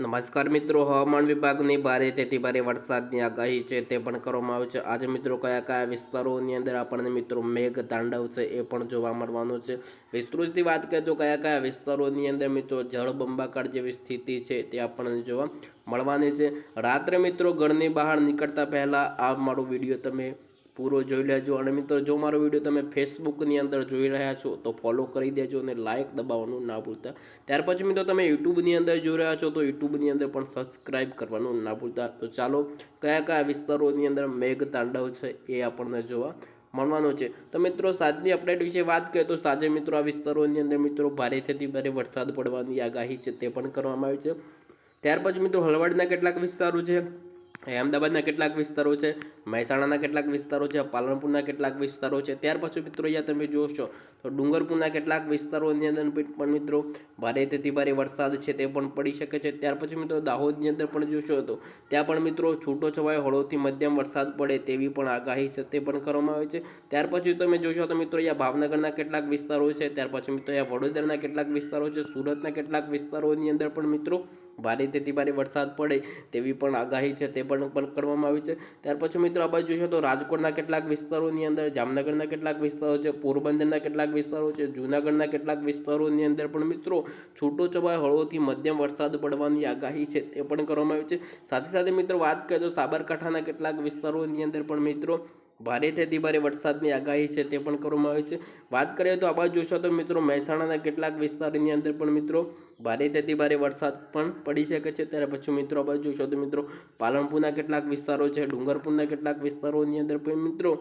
નમસ્કાર મિત્રો, હવામાન વિભાગની ભારે તેથી ભારે વરસાદની આગાહી છે, તે પણ કરવામાં આવે છે. આજે મિત્રો કયા કયા વિસ્તારોની અંદર આપણને મિત્રો મેઘ તાંડવ છે એ પણ જોવા મળવાનું છે. વિસ્તૃતથી વાત કરીએ તો કયા કયા વિસ્તારોની અંદર મિત્રો જળબંબાકાર જેવી સ્થિતિ છે તે આપણને જોવા મળવાની છે. રાત્રે મિત્રો ઘરની બહાર નીકળતા પહેલાં આ મારો વીડિયો તમે પૂરો જોઈ લેજો. અને મિત્રો, જો મારો વીડિયો તમે ફેસબુકની અંદર જોઈ રહ્યા છો, તો ફોલો કરી દેજો અને લાઇક દબાવવાનું ના ભૂલતા. ત્યાર પછી મિત્રો, તમે યુટ્યુબની અંદર જોઈ રહ્યા છો, તો યુટ્યુબની અંદર પણ સબસ્ક્રાઇબ કરવાનું ના ભૂલતા. તો ચાલો, કયા કયા વિસ્તારોની અંદર મેઘ તાંડવ છે એ આપણને જોવા મળવાનો છે. તો મિત્રો, સાંજની અપડેટ વિશે વાત કરીએ, તો સાંજે મિત્રો આ વિસ્તારોની અંદર મિત્રો ભારેથી ભારે વરસાદ પડવાની આગાહી છે તે પણ કરવામાં આવી છે. ત્યાર પછી મિત્રો હળવદના કેટલાક વિસ્તારો છે. અમદાવાદના કેટલાક વિસ્તારો છે, મહેસાણાના કેટલાક વિસ્તારો છે, પાલનપુરના કેટલાક વિસ્તારો છે. ત્યાર પછી મિત્રો અહીંયા તમે જોશો, તો ડુંગરપુરના કેટલાક વિસ્તારોની અંદર પણ મિત્રો ભારેથી ભારે વરસાદ છે તે પણ પડી શકે છે. ત્યાર પછી મિત્રો દાહોદની અંદર પણ જોશો તો ત્યાં પણ મિત્રો છૂટો છવાયો હળવોથી મધ્યમ વરસાદ પડે તેવી પણ આગાહી છે તે પણ કરવામાં આવે છે. ત્યાર પછી તમે જોશો તો મિત્રો અહીંયા ભાવનગરના કેટલાક વિસ્તારો છે, ત્યાર પછી મિત્રો અહીંયા વડોદરાના કેટલાક વિસ્તારો છે, સુરતના કેટલાક વિસ્તારોની અંદર પણ મિત્રો ભારેથી ભારે વરસાદ પડે તેવી પણ આગાહી છે, તે પણ પણ કરવામાં આવી છે. ત્યાર પછી મિત્રો આ બાજુ જોશો તો રાજકોટના કેટલાક વિસ્તારોની અંદર, જામનગરના કેટલાક વિસ્તારો છે, પોરબંદરના કેટલાક વિસ્તારો છે, જૂનાગઢના કેટલાક વિસ્તારોની અંદર પણ મિત્રો છૂટો છવાય હળવોથી મધ્યમ વરસાદ પડવાની આગાહી છે, તે પણ કરવામાં આવી છે. સાથે સાથે મિત્રો વાત કરીએ તો સાબરકાંઠાના કેટલાક વિસ્તારોની અંદર પણ મિત્રો ભારેથી ભારે વરસાદની આગાહી છે, તે પણ કરવામાં આવી છે. વાત કરીએ તો આ બાજુ જોશો તો મિત્રો મહેસાણાના કેટલાક વિસ્તારની અંદર પણ મિત્રો ભારેથી ભારે વરસાદ પણ પડી શકે છે. ત્યારે પછી મિત્રો આપણે બાજુ જોશો તો મિત્રો પાલનપુરના કેટલાક વિસ્તારો છે, ડુંગરપુરના કેટલાક વિસ્તારોની અંદર પણ મિત્રો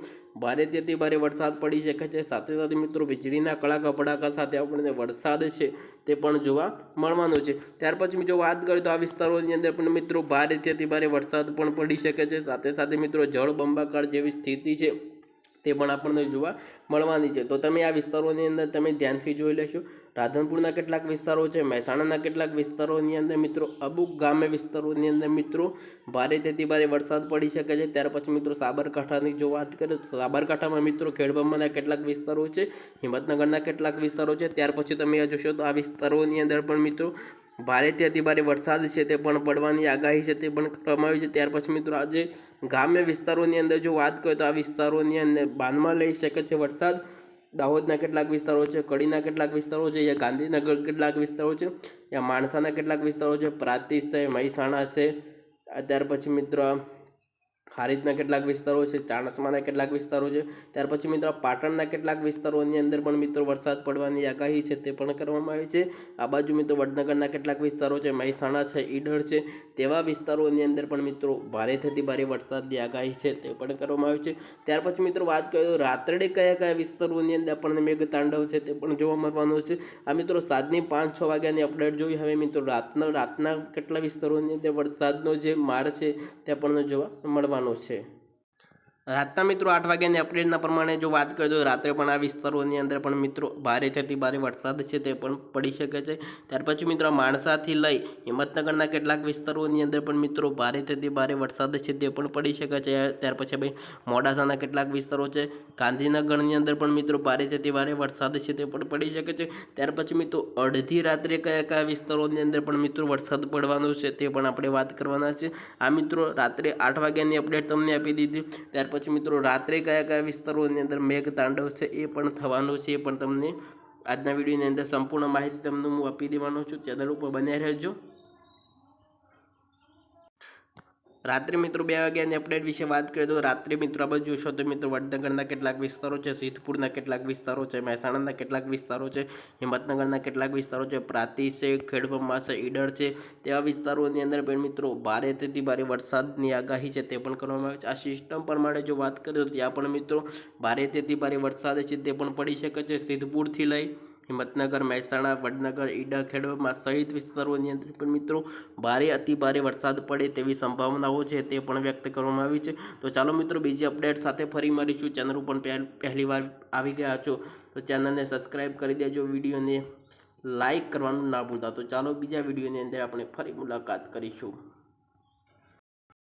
ભારે તેથી ભારે વરસાદ પડી શકે છે. સાથે સાથે મિત્રો વીજળીના કડાકા ભડાકા સાથે આપણને વરસાદ છે તે પણ જોવા મળવાનો છે. ત્યાર પછી જો વાત કરીએ તો આ વિસ્તારોની અંદર પણ મિત્રો ભારે તેથી ભારે વરસાદ પણ પડી શકે છે. સાથે સાથે મિત્રો જળ બંબાકાર જેવી સ્થિતિ છે તે પણ આપણને જોવા મળવાની છે. તો તમે આ વિસ્તારોની અંદર તમે ધ્યાનથી જોઈ લેશો. રાધનપુરના કેટલાક વિસ્તારો છે, મહેસાણાના કેટલાક વિસ્તારોની અંદર મિત્રો, અબુક ગામે વિસ્તારોની અંદર મિત્રો, ભારે તેથી ભારે વરસાદ પડી શકે છે. ત્યાર પછી મિત્રો સાબરકાંઠાની જો વાત કરીએ તો સાબરકાંઠામાં મિત્રો ખેડબ્રહ્માના કેટલાક વિસ્તારો છે, હિંમતનગરના કેટલાક વિસ્તારો છે. ત્યાર પછી તમે જોશો તો આ વિસ્તારોની અંદર પણ મિત્રો ભારેથી અતિ ભારે વરસાદ છે તે પણ પડવાની આગાહી છે, તે પણ કરવામાં આવી છે. ત્યાર પછી મિત્રો આજે ગ્રામ્ય વિસ્તારોની અંદર જો વાત કરીએ તો આ વિસ્તારોની અંદર બાંધમાં લઈ શકે છે વરસાદ. દાહોદના કેટલાક વિસ્તારો છે, કડીના કેટલાક વિસ્તારો છે, યા ગાંધીનગર કેટલાક વિસ્તારો છે, યા માણસાના કેટલાક વિસ્તારો છે, પ્રાંતિજ છે, મહેસાણા છે. ત્યાર પછી મિત્રો ખારીજના કેટલાક વિસ્તારો છે, ચાણસમાના કેટલાક વિસ્તારો છે. ત્યાર પછી મિત્રો પાટણના કેટલાક વિસ્તારોની અંદર પણ મિત્રો વરસાદ પડવાની આગાહી છે તે પણ કરવામાં આવી છે. આ બાજુ મિત્રો વડનગરના કેટલાક વિસ્તારો છે, મહેસાણા છે, ઈડર છે, તેવા વિસ્તારોની અંદર પણ મિત્રો ભારે થતી ભારે વરસાદની આગાહી છે તે પણ કરવામાં આવી છે. ત્યાર પછી મિત્રો વાત કરીએ તો રાત્રે કયા કયા વિસ્તારોની અંદર આપણને મેઘ તાંડવ છે તે પણ જોવા મળવાનું છે. આ મિત્રો સાંજની પાંચ છ વાગ્યાની અપડેટ જોઈ હવે મિત્રો રાતના રાતના કેટલા વિસ્તારોની અંદર વરસાદનો જે માર છે તે આપણને જોવા મળવાનો છે. રાતના મિત્રો આઠ વાગ્યાની અપડેટના પ્રમાણે જો વાત કરીએ તો રાત્રે પણ આ વિસ્તારોની અંદર પણ મિત્રો ભારેથી ભારે વરસાદ છે તે પણ પડી શકે છે. ત્યાર પછી મિત્રો માણસાથી લઈ હિંમતનગરના કેટલાક વિસ્તારોની અંદર પણ મિત્રો ભારેથી ભારે વરસાદ છે તે પણ પડી શકે છે. ત્યાર પછી ભાઈ મોડાસાના કેટલાક વિસ્તારો છે. ગાંધીનગરની અંદર પણ મિત્રો ભારેથી ભારે વરસાદ છે તે પણ પડી શકે છે. ત્યાર પછી મિત્રો અડધી રાત્રે કયા કયા વિસ્તારોની અંદર પણ મિત્રો વરસાદ પડવાનો છે તે પણ આપણે વાત કરવાના છે. આ મિત્રો રાત્રે આઠ વાગ્યાની અપડેટ તમને આપી દીધી. ત્યાર પછી મિત્રો રાત્રે કયા કયા વિસ્તારોની અંદર મેઘ તાંડવ છે એ પણ થવાનો છે એ પણ તમને આજના વિડીયોની અંદર સંપૂર્ણ માહિતી તમને હું આપી દેવાનો છું. ચેનલ ઉપર બન્યા રહેજો. રાત્રે મિત્રો બે વાગ્યાની અપડેટ વિશે વાત કરીએ તો રાત્રે મિત્રો આપણે જોશો તો મિત્રો વડનગરના કેટલાક વિસ્તારો છે, સિદ્ધપુરના કેટલાક વિસ્તારો છે, મહેસાણાના કેટલાક વિસ્તારો છે, હિંમતનગરના કેટલાક વિસ્તારો છે પ્રાતિ છે ખેડબ્રહ્મા છે, ઈડર છે, તેવા વિસ્તારોની અંદર પણ મિત્રો ભારેથી ભારે વરસાદની આગાહી છે તે પણ કરવામાં આવે છે. આ સિસ્ટમ પ્રમાણે જો વાત કરીએ તો ત્યાં પણ મિત્રો ભારેથી ભારે વરસાદ છે તે પણ પડી શકે છે. સિદ્ધપુરથી લઈ હિંમતનગર, મહેસાણા, વડનગર ઈડર ખેડમાં સહિત વિસ્તારોની અંદર પણ મિત્રો ભારે, અતિ ભારે વરસાદ પડે તેવી સંભાવનાઓ છે તે પણ વ્યક્ત કરવામાં આવી છે. તો ચાલો મિત્રો બીજી અપડેટ સાથે ફરી મળીશું. ચેનલ ઉપર પહેલી વાર આવી ગયા છો તો ચેનલને સબસ્ક્રાઈબ કરી દેજો, વિડીયોને લાઇક કરવાનું ના ભૂલતા. તો ચાલો બીજા વિડીયોની અંદર આપણે ફરી મુલાકાત કરીશું.